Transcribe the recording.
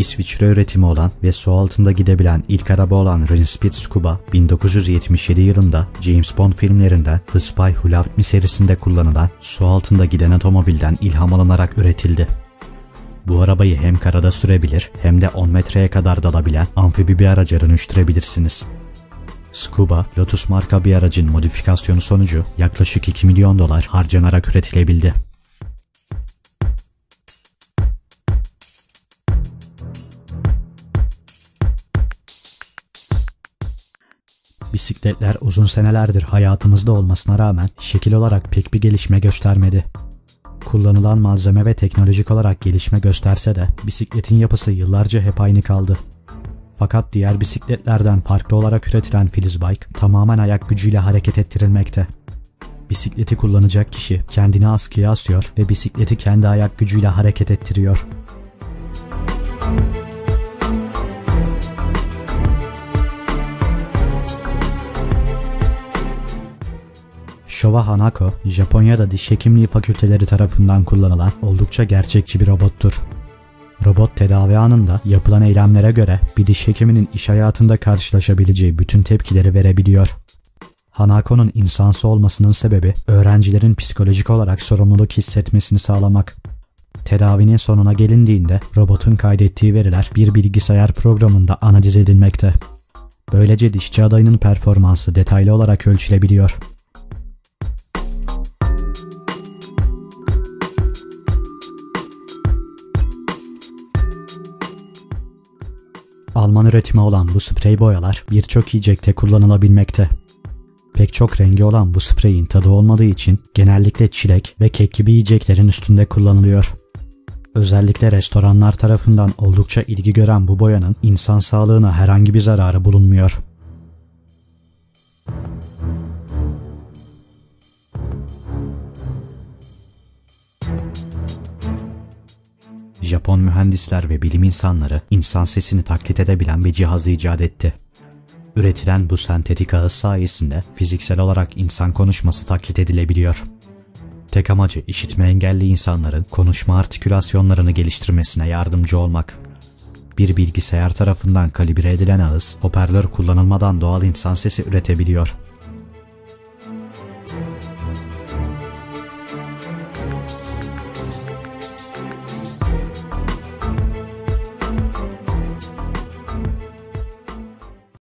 İsviçre üretimi olan ve su altında gidebilen ilk araba olan Rinspeed Scuba, 1977 yılında James Bond filmlerinde The Spy Who Loved Me serisinde kullanılan su altında giden otomobilden ilham alınarak üretildi. Bu arabayı hem karada sürebilir hem de 10 metreye kadar dalabilen amfibi bir araca dönüştürebilirsiniz. Scuba, Lotus marka bir aracın modifikasyonu sonucu yaklaşık 2 milyon dolar harcanarak üretilebildi. Bisikletler uzun senelerdir hayatımızda olmasına rağmen şekil olarak pek bir gelişme göstermedi. Kullanılan malzeme ve teknolojik olarak gelişme gösterse de bisikletin yapısı yıllarca hep aynı kaldı. Fakat diğer bisikletlerden farklı olarak üretilen Filizbike tamamen ayak gücüyle hareket ettirilmekte. Bisikleti kullanacak kişi kendini askıya asıyor ve bisikleti kendi ayak gücüyle hareket ettiriyor. Showa Hanako, Japonya'da diş hekimliği fakülteleri tarafından kullanılan oldukça gerçekçi bir robottur. Robot tedavi anında yapılan eylemlere göre bir diş hekiminin iş hayatında karşılaşabileceği bütün tepkileri verebiliyor. Hanako'nun insansı olmasının sebebi öğrencilerin psikolojik olarak sorumluluk hissetmesini sağlamak. Tedavinin sonuna gelindiğinde robotun kaydettiği veriler bir bilgisayar programında analiz edilmekte. Böylece dişçi adayının performansı detaylı olarak ölçülebiliyor. Alman üretimi olan bu sprey boyalar birçok yiyecekte kullanılabilmekte. Pek çok rengi olan bu spreyin tadı olmadığı için genellikle çilek ve kek gibi yiyeceklerin üstünde kullanılıyor. Özellikle restoranlar tarafından oldukça ilgi gören bu boyanın insan sağlığına herhangi bir zararı bulunmuyor. Japon mühendisler ve bilim insanları insan sesini taklit edebilen bir cihazı icat etti. Üretilen bu sentetik ağız sayesinde fiziksel olarak insan konuşması taklit edilebiliyor. Tek amacı işitme engelli insanların konuşma artikülasyonlarını geliştirmesine yardımcı olmak. Bir bilgisayar tarafından kalibre edilen ağız, hoparlör kullanılmadan doğal insan sesi üretebiliyor.